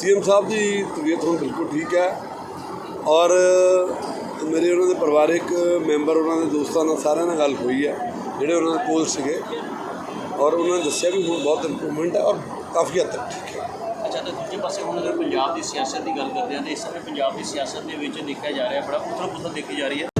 CM ਸਾਹਿਬ ਦੀ ਤਬੀਅਤ ਹੁਣ ਬਿਲਕੁਲ ਠੀਕ ਹੈ ਔਰ ਮੇਰੇ ਉਹਨਾਂ ਦੇ ਪਰਿਵਾਰਿਕ ਮੈਂਬਰ ਉਹਨਾਂ ਦੇ ਦੋਸਤਾਂ ਨਾਲ ਸਾਰਿਆਂ ਨਾਲ ਗੱਲ ਹੋਈ ਹੈ, ਜਿਹੜੇ ਉਹਨਾਂ ਦੇ ਕੋਲ ਸੀਗੇ ਔਰ ਉਹਨਾਂ ਨੇ ਦੱਸਿਆ ਵੀ ਹੁਣ ਬਹੁਤ ਇੰਪਰੂਵਮੈਂਟ ਹੈ ਔਰ ਕਾਫੀ ਹੱਦ ਤੱਕ ਠੀਕ ਹੈ। ਅੱਛਾ, ਤੇ ਦੂਜੇ ਪਾਸੇ ਹੁਣ ਅਗਰ ਪੰਜਾਬ ਦੀ ਸਿਆਸਤ ਦੀ ਗੱਲ ਕਰਦੇ ਹਾਂ, ਤੇ ਇਸ ਸਮੇਂ ਪੰਜਾਬ ਦੀ ਸਿਆਸਤ ਦੇ ਵਿੱਚ ਦੇਖਿਆ ਜਾ ਰਿਹਾ, ਬੜਾ ਉਥਲ-ਪੁਥਲ ਦੇਖੀ ਜਾ ਰਹੀ ਹੈ।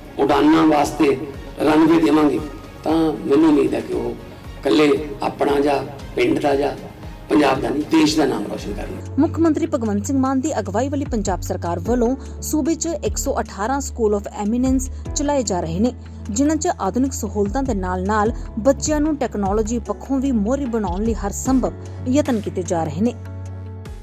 ਉਡਾਨਾਂ ਵਾਸਤੇ ਰਨਵੇ ਦੇਵਾਂਗੇ। ਤਾਂ ਮੈਨੂੰ ਉਮੀਦ ਹੈ ਕਿ ਉਹ ਇਕੱਲੇ ਆਪਣਾ ਜਾਂ ਪਿੰਡ ਦਾ ਜਾਂ ਪੰਜਾਬ ਦਾ ਨਹੀਂ, ਦੇਸ਼ ਦਾ ਨਾਮ ਰੋਸ਼ਨ ਕਰਨਗੇ। ਮੁੱਖ ਮੰਤਰੀ ਭਗਵੰਤ ਸਿੰਘ ਮਾਨ ਦੀ ਅਗਵਾਈ ਵਾਲੀ ਪੰਜਾਬ ਸਰਕਾਰ ਵੱਲੋਂ ਸੂਬੇ 'ਚ 118 ਸਕੂਲ ਆਫ ਐਮੀਨੈਂਸ ਚਲਾਏ ਜਾ ਰਹੇ ਨੇ, ਜਿਨ੍ਹਾਂ 'ਚ ਆਧੁਨਿਕ ਸਹੂਲਤਾਂ ਦੇ ਨਾਲ-ਨਾਲ ਬੱਚਿਆਂ ਨੂੰ ਟੈਕਨੋਲੋਜੀ ਪੱਖੋਂ ਵੀ ਮੋਹਰੀ ਬਣਾਉਣ ਲਈ ਹਰ ਸੰਭਵ ਯਤਨ ਕੀਤੇ ਜਾ ਰਹੇ ਨੇ।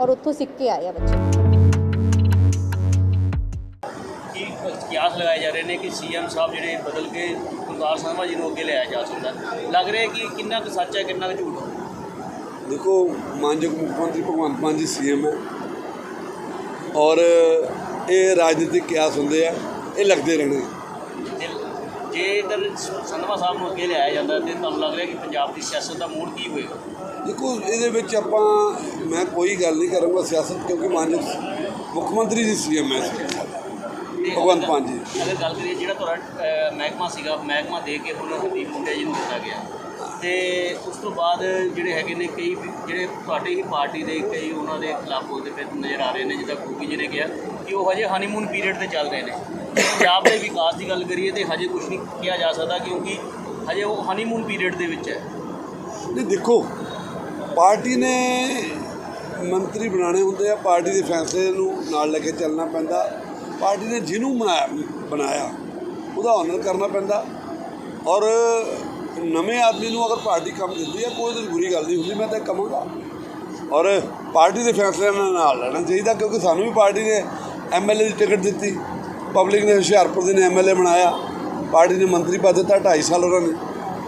ਔਰ ਉੱਥੋਂ ਸਿੱਖ ਕੇ ਆਏ ਆ ਬੱਚੇ। ਕੀ ਕਿਆਸ ਲਗਾਏ ਜਾ ਰਹੇ ਨੇ ਕਿ ਸੀਐਮ ਸਾਹਿਬ ਜਿਹੜੇ ਬਦਲ ਕੇ ਕੁਲਤਾਰ ਸੰਧਵਾ ਜੀ ਨੂੰ ਅੱਗੇ ਲਿਆਇਆ ਜਾ ਸਕਦਾ। ਲੱਗ ਰਿਹਾ ਕਿ ਕਿੰਨਾ ਕੁ ਸੱਚ ਹੈ ਕਿੰਨਾ ਕੁ ਝੂਠ ਹੈ? ਦੇਖੋ ਮਾਨਯੋਗ ਮੁੱਖ ਮੰਤਰੀ ਭਗਵੰਤ ਮਾਨ ਜੀ ਸੀਐਮ ਹੈ ਔਰ ਇਹ ਰਾਜਨੀਤਿਕ ਕਿਆਸ ਹੁੰਦੇ ਆ ਇਹ ਲੱਗਦੇ ਰਹਿਣੇ ਜੇ ਜੇਕਰ ਸੰਧਵਾ ਸਾਹਿਬ ਨੂੰ ਅੱਗੇ ਲਿਆਇਆ ਜਾਂਦਾ ਤੇ ਤੁਹਾਨੂੰ ਲੱਗ ਰਿਹਾ ਕਿ ਪੰਜਾਬ ਦੀ ਸਿਆਸਤ ਦਾ ਮੂਡ ਕੀ ਹੋਏਗਾ? ਦੇਖੋ ਇਹਦੇ ਵਿੱਚ ਆਪਾਂ ਮੈਂ ਕੋਈ ਗੱਲ ਨਹੀਂ ਕਰਾਂਗਾ ਸਿਆਸਤ ਕਿਉਂਕਿ ਮਾਨਯੋਗ ਮੁੱਖ ਮੰਤਰੀ ਜੀ ਸੀਐਮ ਤੇ ਭਗਵੰਤ ਮਾਨ ਜੀ। ਅਗਰ ਗੱਲ ਕਰੀਏ ਜਿਹੜਾ ਤੁਹਾਡਾ ਮਹਿਕਮਾ ਸੀਗਾ ਮਹਿਕਮਾ ਦੇ ਕੇ ਹੁਣ ਹਰਦੀਪ ਮੁੰਡੇ ਜੀ ਨੂੰ ਦਿੱਤਾ ਗਿਆ। ਤੇ ਉਸ ਤੋਂ ਬਾਅਦ ਜਿਹੜੇ ਹੈਗੇ ਨੇ ਕਈ ਜਿਹੜੇ ਤੁਹਾਡੀ ਹੀ ਪਾਰਟੀ ਦੇ ਕਈ ਉਹਨਾਂ ਦੇ ਖਿਲਾਫ ਬੋਲਦੇ ਪਏ ਨਜ਼ਰ ਆ ਰਹੇ ਨੇ ਜਿੱਦਾਂ ਗੋਗੀ ਜੀ ਨੇ ਕਿਹਾ ਕਿ ਉਹ ਹਜੇ ਹਨੀਮੂਨ ਪੀਰੀਅਡ ਤੇ ਚੱਲ ਰਹੇ ਨੇ। ਪੰਜਾਬ ਦੇ ਵਿਕਾਸ ਦੀ ਗੱਲ ਕਰੀਏ ਤੇ ਹਜੇ ਕੁਝ ਨਹੀਂ ਕਿਹਾ ਜਾ ਸਕਦਾ ਕਿਉਂਕਿ ਹਜੇ ਉਹ ਹਨੀਮੂਨ ਪੀਰੀਅਡ ਦੇ ਵਿੱਚ ਹੈ। ਨਹੀਂ ਦੇਖੋ ਪਾਰਟੀ ਨੇ ਮੰਤਰੀ ਬਣਾਉਣੇ ਹੁੰਦੇ ਆ, ਪਾਰਟੀ ਦੇ ਫੈਸਲੇ ਨੂੰ ਨਾਲ ਲੈ ਕੇ ਚੱਲਣਾ ਪੈਂਦਾ। ਪਾਰਟੀ ਨੇ ਜਿਹਨੂੰ ਬਣਾਇਆ ਬਣਾਇਆ, ਉਹਦਾ ਆਨਰ ਕਰਨਾ ਪੈਂਦਾ। ਔਰ ਨਵੇਂ ਆਦਮੀ ਨੂੰ ਅਗਰ ਪਾਰਟੀ ਕੰਮ ਦਿੰਦੀ ਹੈ ਕੋਈ ਤਾਂ ਬੁਰੀ ਗੱਲ ਨਹੀਂ ਹੁੰਦੀ, ਮੈਂ ਤਾਂ ਇਹ ਕਹਾਂਗਾ। ਔਰ ਪਾਰਟੀ ਦੇ ਫੈਸਲੇ ਨਾਲ ਲੈਣਾ ਚਾਹੀਦਾ, ਕਿਉਂਕਿ ਸਾਨੂੰ ਵੀ ਪਾਰਟੀ ਨੇ ਐਮਐਲਏ ਦੀ ਟਿਕਟ ਦਿੱਤੀ। ਪਬਲਿਕ ਨੇ ਹੁਸ਼ਿਆਰਪੁਰ ਦੇ ਨੇ ਐਮਐਲਏ ਬਣਾਇਆ। ਪਾਰਟੀ ਨੇ ਮੰਤਰੀ ਪਦ ਦਿੱਤਾ 2.5 ਸਾਲ ਉਹਨਾਂ ਨੇ।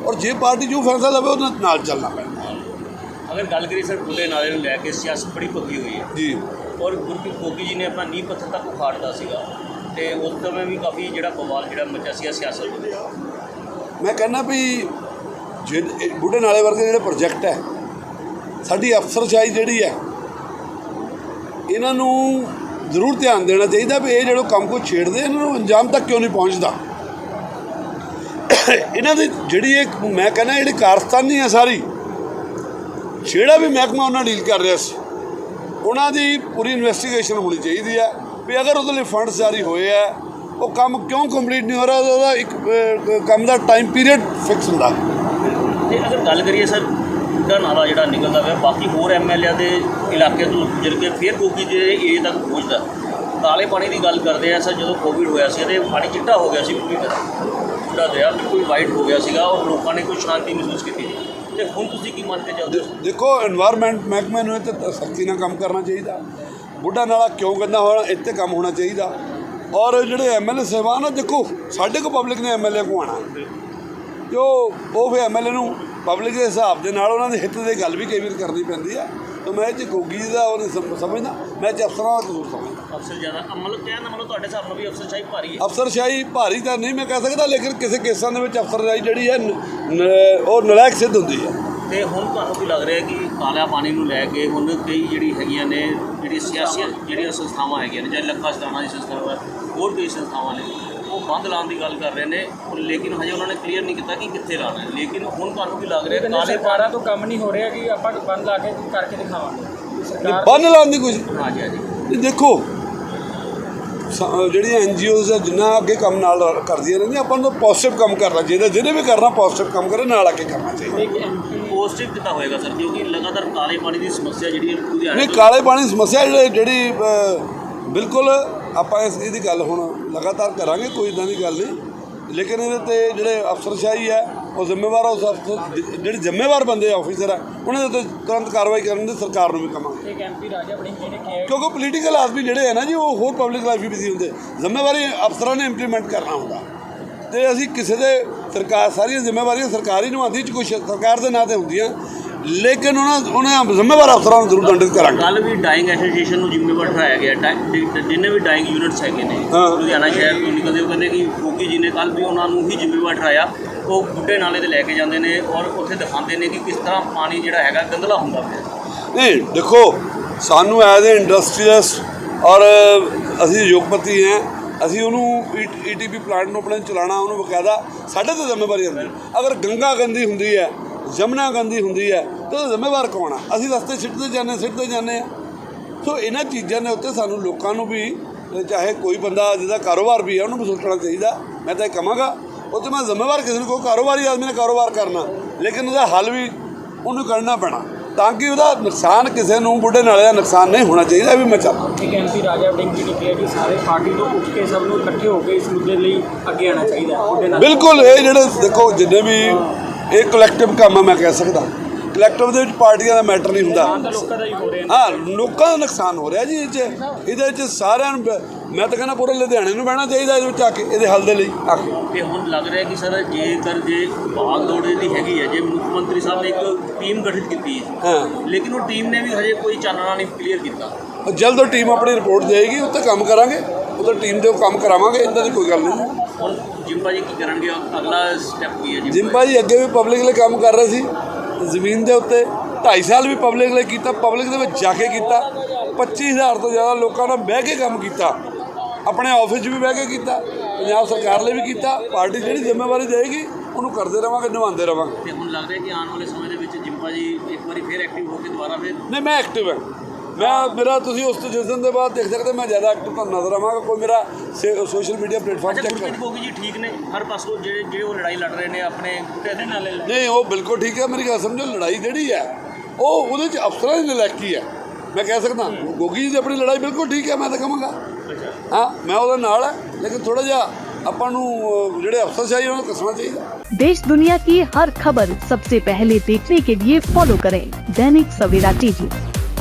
ਔਰ ਜੇ ਪਾਰਟੀ ਜੋ ਫੈਸਲਾ ਲਵੇ, ਉਹਦੇ ਨਾਲ ਚੱਲਣਾ ਪੈਂਦਾ। ਅਗਰ ਗੱਲ ਕਰੀਏ ਸਰ ਬੁੱਢੇ ਨਾਲੇ ਨੂੰ ਲੈ ਕੇ ਸਿਆਸਤ ਬੜੀ ਭੱਗੀ ਹੋਈ ਹੈ। ਜੀ। ਔਰ ਗੁਰਪ੍ਰੀਤ ਗੋਗੀ ਜੀ ਨੇ ਆਪਣਾ ਨੀਂਹ ਪੱਥਰ ਤੱਕ ਉਖਾੜਦਾ ਸੀਗਾ। ਤੇ ਉਸ ਸਮੇਂ ਵੀ ਕਾਫੀ ਜਿਹੜਾ ਬਵਾਲ ਜਿਹੜਾ ਮਚਿਆ ਸੀ ਸਿਆਸਤ ਦੇ ਮੈਂ ਕਹਿੰਦਾ ਵੀ ਜੇ ਇਹ ਬੁੱਢੇ ਨਾਲੇ ਵਰਗੇ ਜਿਹੜੇ ਪ੍ਰੋਜੈਕਟ ਹੈ ਸਾਡੀ ਅਫਸਰਸ਼ਾਹੀ ਜਿਹੜੀ ਹੈ ਇਹਨਾਂ ਨੂੰ ਜ਼ਰੂਰ ਧਿਆਨ ਦੇਣਾ ਚਾਹੀਦਾ ਵੀ ਇਹ ਜਿਹੜਾ ਕੰਮ ਕੋ ਛੇੜਦੇ ਇਹਨਾਂ ਨੂੰ ਅੰਜਾਮ ਤੱਕ ਕਿਉਂ ਨਹੀਂ ਪਹੁੰਚਦਾ? ਇਹਨਾਂ ਦੀ ਜਿਹੜੀ ਇੱਕ ਮੈਂ ਕਹਿੰਦਾ ਜਿਹੜੀ ਕਾਰਸਤਾਨੀ ਹੈ ਸਾਰੀ ਜਿਹੜਾ ਵੀ ਮਹਿਕਮਾ ਉਹਨਾਂ ਡੀਲ ਕਰ ਰਿਹਾ ਸੀ, ਉਹਨਾਂ ਦੀ ਪੂਰੀ ਇਨਵੈਸਟੀਗੇਸ਼ਨ ਹੋਣੀ ਚਾਹੀਦੀ ਹੈ ਵੀ ਅਗਰ ਉਹਦੇ ਲਈ ਫੰਡਸ ਜਾਰੀ ਹੋਏ ਆ, ਉਹ ਕੰਮ ਕਿਉਂ ਕੰਪਲੀਟ ਨਹੀਂ ਹੋ ਰਿਹਾ, ਉਹਦਾ ਇੱਕ ਕੰਮ ਦਾ ਟਾਈਮ ਪੀਰੀਅਡ ਫਿਕਸ ਹੁੰਦਾ। ਤੇ ਅਗਰ ਗੱਲ ਕਰੀਏ ਸਰ, ਦਾ ਨਾਰਾ ਜਿਹੜਾ ਨਿਕਲਦਾ ਪਿਆ, ਬਾਕੀ ਹੋਰ ਐਮਐਲਏ ਦੇ ਇਲਾਕੇ ਤੋਂ ਗੁਜ਼ਰ ਕੇ ਫਿਰ ਗੋਗੀ ਦੇ ਏਰੀਏ ਤੱਕ ਪਹੁੰਚਦਾ। ਕਾਲੇ ਪਾਣੀ ਦੀ ਗੱਲ ਕਰਦੇ ਆ ਸਰ, ਜਦੋਂ ਕੋਵਿਡ ਹੋਇਆ ਸੀ ਤੇ ਪਾਣੀ ਚਿੱਟਾ ਹੋ ਗਿਆ ਸੀ ਪੂਰੀ ਤਰ੍ਹਾਂ। ਜਿਹੜਾ ਦਰਿਆ ਬਿਲਕੁਲ ਵਾਈਟ ਹੋ ਗਿਆ ਸੀਗਾ, ਉਹ ਲੋਕਾਂ ਨੇ ਕੋਈ ਸ਼ਾਂਤੀ ਮਹਿਸੂਸ ਕੀਤੀ ਤੇ ਹੁਣ ਤੁਸੀਂ ਕੀ ਮੰਨ ਕੇ ਚੱਲਦੇ ਦੇਖੋ এনवायरमेंट ਮਹਿਕਮੇ ਨੂੰ ਇਹ ਤਾਂ ਸਖਤੀ ਨਾਲ ਕੰਮ ਕਰਨਾ ਚਾਹੀਦਾ। ਬੁੱਢਾ ਨਾਲਾ ਕਿਉਂ ਗੰਦਾ ਹੋਣਾ ਇੱਥੇ ਕੰਮ ਹੋਣਾ ਚਾਹੀਦਾ। ਔਰ ਜਿਹੜੇ ਐਮਐਲਏ ਸਹਿਬਾਨ ਨਾ ਦੇਖੋ ਸਾਡੇ ਕੋ ਪਬਲਿਕ ਨੇ ਐਮਐਲਏ ਕੋ ਆਣਾ ਜੋ ਉਹ ਵੀ ਐਮਐਲਏ ਨੂੰ ਪਬਲਿਕ ਦੇ ਹਿਸਾਬ ਦੇ ਨਾਲ ਉਹਨਾਂ ਦੇ ਹਿੱਤ ਦੇ ਗੱਲ ਵੀ ਕਈ ਵਾਰ ਕਰਨੀ ਪੈਂਦੀ ਆ। ਤਾਂ ਮੈਂ ਇਹ 'ਚ ਗੋਗੀ ਦਾ ਉਹਨੇ ਸਮ- ਸਮਝਦਾ ਮੈਂ ਇਹ 'ਚ ਅਫਸਰਾਂ ਦਾ ਕਸੂਰ ਸਮਝਦਾ। ਅਫਸਰ ਜ਼ਿਆਦਾ ਮਤਲਬ ਕਹਿਣ ਦਾ ਮਤਲਬ ਤੁਹਾਡੇ ਹਿਸਾਬ ਨਾਲ ਵੀ ਅਫਸਰ ਸ਼ਾਹੀ ਭਾਰੀ ਹੈ। ਅਫਸਰਸ਼ਾਹੀ ਭਾਰੀ ਤਾਂ ਨਹੀਂ ਮੈਂ ਕਹਿ ਸਕਦਾ ਲੇਕਿਨ ਕਿਸੇ ਕੇਸਾਂ ਦੇ ਵਿੱਚ ਅਫਸਰਸ਼ਾਹੀ ਜਿਹੜੀ ਹੈ ਨ- ਨ- ਉਹ ਨਲਾਇਕ ਸਿੱਧ ਹੁੰਦੀ ਹੈ। ਤੇ ਹੁਣ ਤੁਹਾਨੂੰ ਕੀ ਲੱਗ ਰਿਹਾ ਕਿ ਕਾਲਾ ਪਾਣੀ ਨੂੰ ਲੈ ਕੇ ਹੁਣ ਕਈ ਜਿਹੜੀ ਹੈਗੀਆਂ ਨੇ ਜਿਹੜੀ ਸਿਆਸੀ ਜਿਹੜੀਆਂ ਸੰਸਥਾਵਾਂ ਹੈਗੀਆਂ ਨੇ ਜਾਂ ਲੱਖਾ ਸਦਾਨਾ ਦੀ ਸੰਸਥਾ ਹੋਰ ਕਈ ਸੰਸਥਾਵਾਂ ਨੇ। ਉਹ ਬੰਦ ਲਾਉਣ ਦੀ ਗੱਲ ਕਰ ਰਹੇ ਨੇ ਲੇਕਿਨ ਹਜੇ ਉਹਨਾਂ ਨੇ ਕਲੀਅਰ ਨਹੀਂ ਕੀਤਾ ਕਿ ਕਿੱਥੇ ਲਾਣਾ ਹੈ। ਲੇਕਿਨ ਹੁਣ ਤੁਹਾਨੂੰ ਕੀ ਲੱਗ ਰਿਹਾ ਕਾਲੇ ਸਰਕਾਰਾਂ ਤੋਂ ਕੰਮ ਨਹੀਂ ਹੋ ਰਿਹਾ ਕਿ ਆਪਾਂ ਬੰਦ ਲਾ ਕੇ ਕਰਕੇ ਦਿਖਾਵਾਂਗੇ। ਬੰਨ ਲਾਉਣ ਦੀ ਕੁਝ ਹਾਂਜੀ ਹਾਂਜੀ ਦੇਖੋ ਜਿਹੜੀਆਂ ਐਨਜੀਓਜ਼ ਆ ਜਿੰਨਾ ਅੱਗੇ ਕੰਮ ਨਾਲ ਕਰਦੀਆਂ ਰਹਿੰਦੀਆਂ ਆਪਾਂ ਨੂੰ ਪੋਜ਼ਿਟਿਵ ਕੰਮ ਕਰਨਾ ਚਾਹੀਦਾ। ਜਿਹਨੇ ਵੀ ਕਰਨਾ ਪੋਜ਼ਿਟਿਵ ਕੰਮ ਕਰੇ ਨਾਲ ਆ ਕੇ ਕਰਨਾ ਚਾਹੀਦਾ। ਪੋਜ਼ਿਟਿਵ ਕਿੱਦਾਂ ਹੋਏਗਾ ਸਰ ਕਿਉਂਕਿ ਲਗਾਤਾਰ ਕਾਲੇ ਪਾਣੀ ਦੀ ਸਮੱਸਿਆ ਜਿਹੜੀ ਹੈ ਲੁਧਿਆਣੇ ਨਹੀਂ ਕਾਲੇ ਪਾਣੀ ਦੀ ਸਮੱਸਿਆ ਜਿਹੜੀ ਬਿਲਕੁਲ ਆਪਾਂ ਇਸ ਇਹਦੀ ਗੱਲ ਹੁਣ ਲਗਾਤਾਰ ਕਰਾਂਗੇ ਕੋਈ ਇਦਾਂ ਦੀ ਗੱਲ ਨਹੀਂ। ਲੇਕਿਨ ਇਹਦੇ ਤੇ ਜਿਹੜੇ ਅਫਸਰਸ਼ਾਹੀ ਹੈ ਉਹ ਜ਼ਿੰਮੇਵਾਰ ਉਸ ਅਫਸਰ ਜਿਹੜੇ ਜ਼ਿੰਮੇਵਾਰ ਬੰਦੇ ਆ ਆਫੀਸਰ ਆ ਉਹਨਾਂ ਦੇ ਉੱਤੇ ਤੁਰੰਤ ਕਾਰਵਾਈ ਕਰਨ ਦੀ ਸਰਕਾਰ ਨੂੰ ਵੀ ਕਹਾਂਗੇ। ਇੱਕ ਐਮਪੀ ਰਾਜਾ ਵੜਿੰਗ ਜੀ ਨੇ ਕਿਹਾ ਹੈ ਕਿਉਂਕਿ ਪੋਲੀਟੀਕਲ ਆਦਮੀ ਜਿਹੜੇ ਆ ਨਾ ਜੀ ਉਹ ਹੋਰ ਪਬਲਿਕ ਲਾਈਫ ਵੀ ਬਿਜ਼ੀ ਹੁੰਦੇ। ਜ਼ਿੰਮੇਵਾਰੀ ਅਫਸਰਾਂ ਨੇ ਇੰਪਲੀਮੈਂਟ ਕਰਨਾ ਹੁੰਦਾ। ਤੇ ਅਸੀਂ ਕਿਸੇ ਦੇ ਸਰਕਾਰ ਸਾਰੀਆਂ ਜ਼ਿੰਮੇਵਾਰੀਆਂ ਸਰਕਾਰੀ ਨਿਭਾਉਂਦੀ ਚ ਕੁਝ ਸਰਕਾਰ ਦੇ ਨਾਂ ਤੇ ਹੁੰਦੀਆਂ। ਲੇਕਿਨ ਉਹਨਾਂ ਉਹਨਾਂ ਜ਼ਿੰਮੇਵਾਰ ਅਫਸਰਾਂ ਨੂੰ ਜ਼ਰੂਰ ਦੰਡਿਤ ਕਰਾਂਗੇ ਕੱਲ ਵੀ ਡਾਈਂਗ ਐਸੋਸੀਏਸ਼ਨ ਨੂੰ ਜ਼ਿੰਮੇਵਾਰ ਠਹਿਰਾਇਆ ਗਿਆ ਜਿੰਨੇ ਵੀ ਡਾਈਂਗ ਯੂਨਿਟਸ ਹੈਗੇ ਨੇ। ਲੁਧਿਆਣਾ ਸ਼ਹਿਰ ਤੋਂ ਨਿਕਲਦੇ ਉਹ ਕਹਿੰਦੇ ਕਿ ਫੋਕੀ ਜੀ ਨੇ ਕੱਲ ਵੀ ਉਹਨਾਂ ਨੂੰ ਹੀ ਜ਼ਿੰਮੇਵਾਰ ਠਹਿਰਾਇਆ ਉਹ ਬੁੱਢੇ ਨਾਲੇ ਤੇ ਲੈ ਕੇ ਜਾਂਦੇ ਨੇ ਔਰ ਉੱਥੇ ਦਿਖਾਉਂਦੇ ਨੇ ਕਿ ਕਿਸ ਤਰ੍ਹਾਂ ਪਾਣੀ ਜਿਹੜਾ ਹੈਗਾ ਗੰਦਲਾ ਹੁੰਦਾ ਪਿਆ ਨਹੀਂ ਦੇਖੋ ਸਾਨੂੰ ਐਜ਼ ਏ ਇੰਡਸਟਰੀਅਲਿਸਟ ਔਰ ਅਸੀਂ ਯੋਗਪਤੀ ਹਾਂ ਅਸੀਂ ਉਹਨੂੰ ਈਟੀਪੀ ਪਲਾਂਟ ਨੂੰ ਆਪਣੇ ਚਲਾਉਣਾ ਉਹਨੂੰ ਬਕਾਇਦਾ ਸਾਡੇ ਤੇ ਜ਼ਿੰਮੇਵਾਰੀ ਹੁੰਦੀ ਹੈ। ਅਗਰ ਗੰਗਾ ਗੰਦੀ ਹੁੰਦੀ ਹੈ ਜਮਨਾ ਗੰਦੀ ਹੁੰਦੀ ਹੈ ਤਾਂ ਜ਼ਿੰਮੇਵਾਰ ਕੌਣ ਆ? ਅਸੀਂ ਰਸਤੇ ਸਿੱਟਦੇ ਜਾਂਦੇ ਸਿੱਟਦੇ ਜਾਂਦੇ ਆ ਸੋ ਇਹਨਾਂ ਚੀਜ਼ਾਂ ਦੇ ਉੱਤੇ ਸਾਨੂੰ ਲੋਕਾਂ ਨੂੰ ਵੀ ਚਾਹੇ ਕੋਈ ਬੰਦਾ ਜਿਹਦਾ ਕਾਰੋਬਾਰ ਵੀ ਹੈ ਉਹਨੂੰ ਵੀ ਸੋਚਣਾ ਚਾਹੀਦਾ। ਮੈਂ ਤਾਂ ਇਹ ਕਹਾਂਗਾ ਉਹ ਤੇ ਮੈਂ ਜ਼ਿੰਮੇਵਾਰ ਕਿਸੇ ਨੂੰ ਕਹੋ ਕਾਰੋਬਾਰੀ ਆਦਮੀ ਨੇ ਕਾਰੋਬਾਰ ਕਰਨਾ ਲੇਕਿਨ ਉਹਦਾ ਹੱਲ ਵੀ ਉਹਨੂੰ ਕਰਨਾ ਪੈਣਾ। ਤਾਂ ਕਿ ਉਹਦਾ ਨੁਕਸਾਨ ਕਿਸੇ ਨੂੰ ਬੁੱਢੇ ਨਾਲੇ ਦਾ ਨੁਕਸਾਨ ਨਹੀਂ ਹੋਣਾ ਚਾਹੀਦਾ ਵੀ ਮੈਂ ਚਾਹੁੰਦਾ। ਇੱਕ ਐਮਪੀ ਰਾਜਾ ਵੜਿੰਗ ਜੀ ਨੇ ਕਿਹਾ ਕਿ ਸਾਰੇ ਪਾਰਟੀ ਤੋਂ ਉੱਠ ਕੇ ਸਭ ਨੂੰ ਇਕੱਠੇ ਹੋ ਕੇ ਇਸ ਮੁੱਦੇ ਲਈ ਅੱਗੇ ਆਉਣਾ ਚਾਹੀਦਾ ਹੈ ਬਿਲਕੁਲ ਇਹ ਜਿਹੜੇ ਦੇਖੋ ਜਿੰਨੇ ਵੀ ਇਹ ਕਲੈਕਟਿਵ ਕੰਮ ਆ ਮੈਂ ਕਹਿ ਸਕਦਾ। ਕਲੈਕਟਿਵ ਦੇ ਵਿੱਚ ਪਾਰਟੀਆਂ ਦਾ ਮੈਟਰ ਨਹੀਂ ਹੁੰਦਾ। ਹੀ ਲੋਕਾਂ ਦਾ ਨੁਕਸਾਨ ਹੋ ਰਿਹਾ ਜੀ ਇਹ 'ਚ। ਇਹਦੇ ਵਿੱਚ ਸਾਰਿਆਂ ਨੂੰ ਮੈਂ ਤਾਂ ਕਹਿੰਦਾ ਪੂਰੇ ਲੁਧਿਆਣੇ ਨੂੰ ਬਹਿਣਾ ਚਾਹੀਦਾ ਇਹਦੇ ਵਿੱਚ ਆ ਕੇ ਇਹਦੇ ਹੱਲ ਦੇ ਲਈ। ਆ ਕੇ ਤੇ ਹੁਣ ਲੱਗ ਰਿਹਾ ਕਿ ਸਰ ਜੇਕਰ ਜੇ ਭਾਗ ਦੌੜ ਦੀ ਹੈਗੀ ਹੈ ਜੇ ਮੁੱਖ ਮੰਤਰੀ ਸਾਹਿਬ ਨੇ ਇੱਕ ਟੀਮ ਗਠਿਤ ਕੀਤੀ ਹੈ। ਲੇਕਿਨ ਉਹ ਟੀਮ ਨੇ ਵੀ ਹਜੇ ਕੋਈ ਚਾਨਣਾ ਨਹੀਂ ਕਲੀਅਰ ਕੀਤਾ। ਜਲਦ ਉਹ ਟੀਮ ਆਪਣੀ ਰਿਪੋਰਟ ਦੇਏਗੀ ਉੱਤੇ ਕੰਮ ਕਰਾਂਗੇ। ਉੱਤੇ ਟੀਮ ਦੇ ਉਹ ਕੰਮ ਕਰਾਵਾਂਗੇ ਇਦਾਂ ਦੀ ਕੋਈ ਗੱਲ ਨਹੀਂ। ਹੁਣ ਜਿੰਪਾ ਜੀ ਕੀ ਕਰਨਗੇ? ਅਗਲਾ ਸਟੈਪ ਕੀ ਹੈ ਜੀ ਜਿੰਪਾ ਜੀ ਅੱਗੇ ਵੀ ਪਬਲਿਕ ਲਈ ਕੰਮ ਕਰ ਰਹੇ ਸੀ। ਜ਼ਮੀਨ ਦੇ ਉੱਤੇ 2.5 ਸਾਲ ਵੀ ਪਬਲਿਕ ਲਈ ਕੀਤਾ ਪਬਲਿਕ ਦੇ ਵਿੱਚ ਜਾ ਕੇ ਕੀਤਾ 25000 ਤੋਂ ਜ਼ਿਆਦਾ ਲੋਕਾਂ ਨਾਲ ਬਹਿ ਕੇ ਕੰਮ ਕੀਤਾ। ਆਪਣੇ ਆਫਿਸ 'ਚ ਵੀ ਬਹਿ ਕੇ ਕੀਤਾ ਪੰਜਾਬ ਸਰਕਾਰ ਲਈ ਵੀ ਕੀਤਾ ਪਾਰਟੀ ਜਿਹੜੀ ਜ਼ਿੰਮੇਵਾਰੀ ਦੇਏਗੀ ਉਹਨੂੰ ਕਰਦੇ ਰਵਾਂਗੇ ਨਿਭਾਉਂਦੇ ਰਵਾਂਗੇ। ਤੇ ਹੁਣ ਲੱਗ ਰਿਹਾ ਕਿ ਆਉਣ ਵਾਲੇ ਸਮੇਂ ਦੇ ਵਿੱਚ ਜਿੰਪਾ ਜੀ ਇੱਕ ਵਾਰੀ ਫਿਰ ਐਕਟਿਵ ਹੋ ਕੇ ਦੁਬਾਰਾ ਫਿਰ ਨਹੀਂ ਮੈਂ ਐਕਟਿਵ ਹਾਂ। ਮੈਂ ਮੇਰਾ ਤੁਸੀਂ ਉਸ ਤੋਂ ਜਿਸ ਦਿਨ ਦੇ ਬਾਅਦ ਦੇਖ ਸਕਦੇ ਮੈਂ ਜ਼ਿਆਦਾ ਐਕਟਿਵ ਤੁਹਾਨੂੰ ਨਜ਼ਰ ਆਵਾਂਗਾ ਕੋਈ ਮੇਰਾ ਸੋਸ਼ਲ ਮੀਡੀਆ ਪਲੇਟਫਾਰਮ ਅੱਛਾ ਚੈੱਕ ਗੁਰਪ੍ਰੀਤ ਕਰੋ ਗੋਗੀ ਜੀ ਠੀਕ ਨੇ ਹਰ ਪਾਸੋਂ ਜਿਹੜੇ ਜਿਹੜੇ ਉਹ ਲੜਾਈ ਲੜ ਰਹੇ ਨੇ ਆਪਣੇ ਬੁੱਢੇ ਦੇ ਨਾਲੇ ਨਹੀਂ ਉਹ ਬਿਲਕੁਲ ਠੀਕ ਹੈ ਮੇਰੀ ਗੱਲ ਸਮਝੋ ਲੜਾਈ ਜਿਹੜੀ ਹੈ ਉਹ ਉਹਦੇ ਚ ਅਫਸਰਾਂ ਦੀ ਨਲਾਇਕੀ ਹੈ ਮੈਂ ਕਹਿ ਸਕਦਾ ਗੋਗੀ ਜੀ ਦੀ ਆਪਣੀ ਲੜਾਈ ਬਿਲਕੁਲ ਠੀਕ ਹੈ ਮੈਂ ਤਾਂ ਕਹਾਂਗਾ ਹਾਂ ਮੈਂ ਉਹਦੇ ਨਾਲ ਹੈ ਲੇਕਿਨ ਥੋੜਾ ਜਿਹਾ ਆਪਾਂ ਨੂੰ ਅਹ, ਜਿਹੜੇ ਅਫਸਰਸ਼ਾਹੀ ਉਹਨਾਂ ਨੂੰ ਕੱਸਣਾ ਚਾਹੀਦਾ देश दुनिया की हर खबर सबसे पहले देखने के लिए फॉलो करें दैनिक सवेरा टीवी